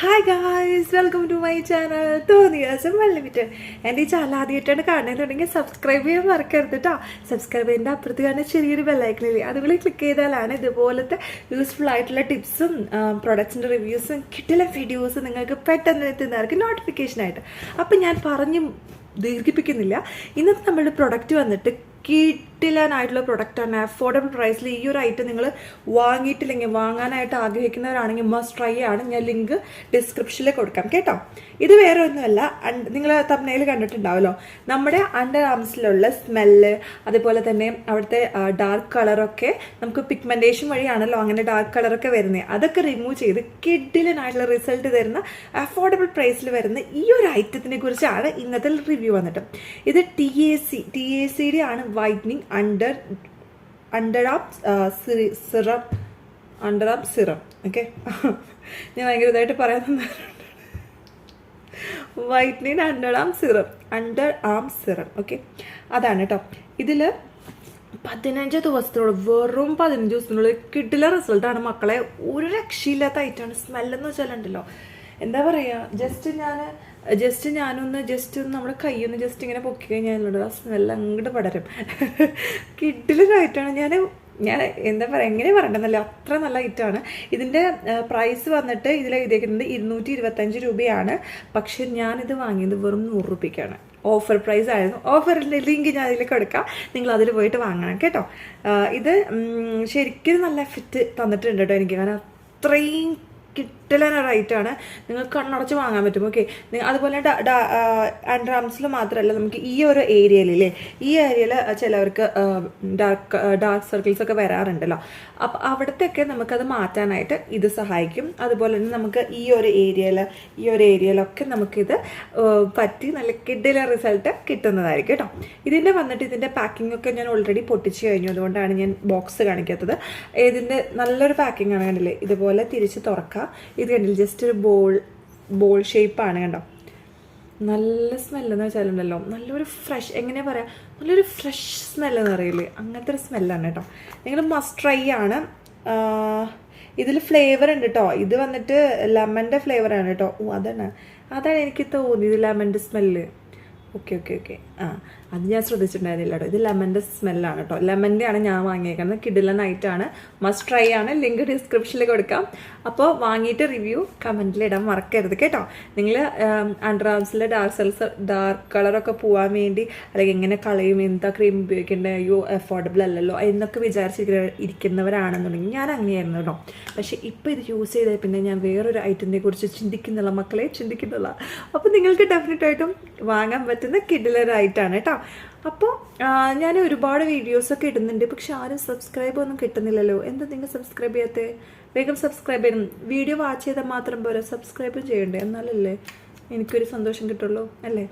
Hi guys welcome to my channel തോന്നിയാസം വെള്ളമിറ്റ് എന്റെ ഈ ചാനൽ ആദ്യമായിട്ടാണ് കാണുന്നുണ്ടെങ്കിൽ സബ്സ്ക്രൈബ് ചെയ്യാൻ മറക്കരുത് കേട്ടോ സബ്സ്ക്രൈബ് ചെയ്യുന്ന അപ്പുറത്ത് കാണുന്ന ചെറിയൊരു ബെല്ലൈക്കണില്ലേ അതുപോലെ ക്ലിക്ക് ചെയ്താലാണ് ഇതുപോലത്തെ യൂസ്ഫുൾ ആയിട്ടുള്ള ടിപ്സും പ്രൊഡക്ട്സിന്റെ റിവ്യൂസും കിട്ടില്ല വീഡിയോസും നിങ്ങൾക്ക് പെട്ടെന്ന് എത്തുന്നവർക്ക് നോട്ടിഫിക്കേഷൻ ആയിട്ട്. അപ്പം ഞാൻ പറഞ്ഞു ദീർഘിപ്പിക്കുന്നില്ല. ഇന്നത്തെ നമ്മളുടെ പ്രൊഡക്റ്റ് വന്നിട്ട് കിട്ടില്ലാനായിട്ടുള്ള പ്രൊഡക്റ്റാണ് അഫോർഡബിൾ പ്രൈസിൽ ഈ ഒരു ഐറ്റം നിങ്ങൾ വാങ്ങിയിട്ടില്ലെങ്കിൽ വാങ്ങാനായിട്ട് ആഗ്രഹിക്കുന്നവരാണെങ്കിൽ മസ്റ്റ് ട്രൈ ആണ്. ഞാൻ ലിങ്ക് ഡിസ്ക്രിപ്ഷനിൽ കൊടുക്കാം കേട്ടോ? ഇത് വേറെ ഒന്നുമല്ല. നിങ്ങൾ തമ്മനയിൽ കണ്ടിട്ടുണ്ടാവല്ലോ നമ്മുടെ അണ്ടർ ആംസിലുള്ള സ്മെല്ല് അതുപോലെ തന്നെ അവിടുത്തെ ഡാർക്ക് കളറൊക്കെ നമുക്ക് പിഗ്മെന്റേഷൻ വഴിയാണല്ലോ അങ്ങനെ ഡാർക്ക് കളറൊക്കെ വരുന്നത് അതൊക്കെ റിമൂവ് ചെയ്ത് കിഡിലനായിട്ടുള്ള റിസൾട്ട് തരുന്ന അഫോർഡബിൾ പ്രൈസിൽ വരുന്ന ഈ ഒരു ഐറ്റത്തിനെ കുറിച്ചാണ് ഇന്നത്തെ റിവ്യൂ വന്നിട്ട്. ഇത് T A C T A സിയുടെ ആണ് whitening under underarm serum underarm serum okay ഞാൻ ഭയങ്കര ഇതായിട്ട് പറയാൻ whitening underarm serum underarm serum okay അതാണ് കേട്ടോ ഇതിൽ പതിനഞ്ച് ദിവസത്തിനുള്ളിൽ വെറും പതിനഞ്ച് ദിവസത്തിനുള്ളിൽ കിട്ടില്ല റിസൾട്ടാണ് മക്കളെ ഒരു രക്ഷയില്ലാത്ത ഐറ്റമാണ് സ്മെല്ലെന്ന് വെച്ചാലുണ്ടല്ലോ. എന്താ പറയുക ജസ്റ്റ് ഞാൻ ജസ്റ്റ് ഞാനൊന്ന് ജസ്റ്റ് ഒന്ന് നമ്മുടെ കൈയൊന്ന് ജസ്റ്റ് ഇങ്ങനെ പൊക്കി കഴിഞ്ഞാൽ ആ സ്മെല്ല് അങ്ങോട്ട് പടരും. കിഡിലൊരായിട്ടാണ് ഞാൻ ഞാൻ എന്താ പറയുക എങ്ങനെ പറയണ്ടെന്നല്ല അത്ര നല്ല ഐറ്റമാണ് ഇതിന്റെ പ്രൈസ് വന്നിട്ട് ഇതിൽ എഴുതിയിരിക്കുന്നത് ഇരുന്നൂറ്റി ഇരുപത്തഞ്ച് രൂപയാണ്. പക്ഷെ ഞാനിത് വാങ്ങിയത് വെറും നൂറ് രൂപയ്ക്കാണ്. ഓഫർ പ്രൈസ് ആയിരുന്നു. ഓഫറിന്റെ ലിങ്ക് ഞാൻ അതിലേക്ക് കൊടുക്കാം നിങ്ങൾ അതിൽ പോയിട്ട് വാങ്ങണം കേട്ടോ. ഇത് ശരിക്കും നല്ല എഫക്റ്റ് തന്നിട്ടുണ്ട് കേട്ടോ എനിക്ക്. കാരണം അത്രയും കിട്ടലന റൈറ്റാണ് നിങ്ങൾക്ക് കണ്ണടച്ച് വാങ്ങാൻ പറ്റും. ഓക്കെ അതുപോലെ ആൻഡ്രാംസിൽ മാത്രമല്ല നമുക്ക് ഈ ഒരു ഏരിയയിലേ ഈ ഏരിയയിൽ ചിലവർക്ക് ഡാർക്ക് ഡാർക്ക് സർക്കിൾസ് ഒക്കെ വരാറുണ്ടല്ലോ. അപ്പം അവിടത്തെയൊക്കെ നമുക്കത് മാറ്റാനായിട്ട് ഇത് സഹായിക്കും. അതുപോലെ തന്നെ നമുക്ക് ഈ ഒരു ഏരിയയിൽ ഈ ഒരു ഏരിയയിലൊക്കെ നമുക്കിത് പറ്റി നല്ല കിഡിലെ റിസൾട്ട് കിട്ടുന്നതായിരിക്കും കേട്ടോ. ഇതിന്റെ വന്നിട്ട് ഇതിന്റെ പാക്കിംഗ് ഒക്കെ ഞാൻ ഓൾറെഡി പൊട്ടിച്ച് കഴിഞ്ഞു. അതുകൊണ്ടാണ് ഞാൻ ബോക്സ് കാണിക്കാത്തത്. ഇതിന്റെ നല്ലൊരു പാക്കിംഗ് ആണ് കണ്ടില്ലേ? ഇതുപോലെ തിരിച്ച് തുറക്കുക ഇത് കണ്ടില്ല? ജസ്റ്റ് ഒരു ബോൾ ബോൾ ഷേപ്പാണ് കണ്ടോ? നല്ല സ്മെല്ലെന്ന് വെച്ചാലുണ്ടല്ലോ. നല്ലൊരു ഫ്രഷ് എങ്ങനെയാ പറയാ? നല്ലൊരു ഫ്രഷ് സ്മെല്ലെന്ന് അറിയില്ലേ അങ്ങനത്തെ ഒരു സ്മെല്ലാണ് കേട്ടോ. നിങ്ങൾ മസ്റ്റ് ട്രൈ ആണ്. ഇതിൽ ഫ്ലേവർ ഉണ്ട് കേട്ടോ. ഇത് വന്നിട്ട് ലെമന്റെ ഫ്ലേവറാണ് കേട്ടോ. ഓ അതാണ്. അതാണ് എനിക്ക് തോന്നിയത് ലെമന്റെ സ്മെല്ല് ഓക്കെ ഓക്കെ ഓക്കെ ആ അത് ഞാൻ ശ്രദ്ധിച്ചിട്ടുണ്ടായിരുന്നില്ല കേട്ടോ. ഇത് ലെമന്റെ സ്മെല്ലാണ് കേട്ടോ. ലെമന്റെ ആണ് ഞാൻ വാങ്ങിയേക്കുന്നത്. കിഡില ആണ്. മസ്റ്റ് ട്രൈ ആണ്. ലിങ്ക് ഡിസ്ക്രിപ്ഷനിൽ കൊടുക്കാം. അപ്പോൾ വാങ്ങിയിട്ട് റിവ്യൂ കമന്റിൽ ഇടാൻ മറക്കരുത് കേട്ടോ. നിങ്ങൾ അണ്ടർ ആംസിലെ ഡാർക്ക് സെൽസ് ഡാർക്ക് കളറൊക്കെ പോകാൻ വേണ്ടി അല്ലെങ്കിൽ എങ്ങനെ കളയും എന്താ ക്രീം ഉപയോഗിക്കേണ്ടത് അയ്യോ അഫോർഡബിൾ അല്ലല്ലോ എന്നൊക്കെ വിചാരിച്ചിരിക്കുന്ന ഇരിക്കുന്നവരാണെന്നുണ്ടെങ്കിൽ ഞാൻ അങ്ങനെയായിരുന്നു കേട്ടോ. പക്ഷേ ഇപ്പോൾ ഇത് യൂസ് ചെയ്താൽ പിന്നെ ഞാൻ വേറൊരു ഐറ്റത്തിനെ കുറിച്ച് ചിന്തിക്കുന്നില്ല മക്കളെ ചിന്തിക്കുന്നില്ല. അപ്പോൾ നിങ്ങൾക്ക് ഡെഫിനറ്റായിട്ടും വാങ്ങാൻ പറ്റുന്ന കിഡിലറായിട്ടാണ് കേട്ടോ. അപ്പോൾ ഞാൻ ഒരുപാട് വീഡിയോസൊക്കെ ഇടുന്നുണ്ട്. പക്ഷെ ആരും സബ്സ്ക്രൈബ് ഒന്നും കിട്ടുന്നില്ലല്ലോ. എന്താ നിങ്ങൾ സബ്സ്ക്രൈബ് ചെയ്യാത്ത? വേഗം സബ്സ്ക്രൈബ് ചെയ്യണം. വീഡിയോ വാച്ച് ചെയ്താൽ മാത്രം പോരാ. സബ്സ്ക്രൈബും ചെയ്യണ്ടേ. എന്നാലല്ലേ എനിക്കൊരു സന്തോഷം കിട്ടുള്ളൂ അല്ലേ?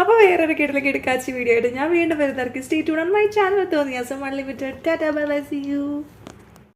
അപ്പോൾ വേറൊരു കിടല കിടക്കാച്ചി വീഡിയോ ആയിട്ട് ഞാൻ വീണ്ടും വരുന്നവർക്ക് സ്റ്റേ ടു മൈ ചാനൽ തോന്നിയാസം unlimited tata bye see you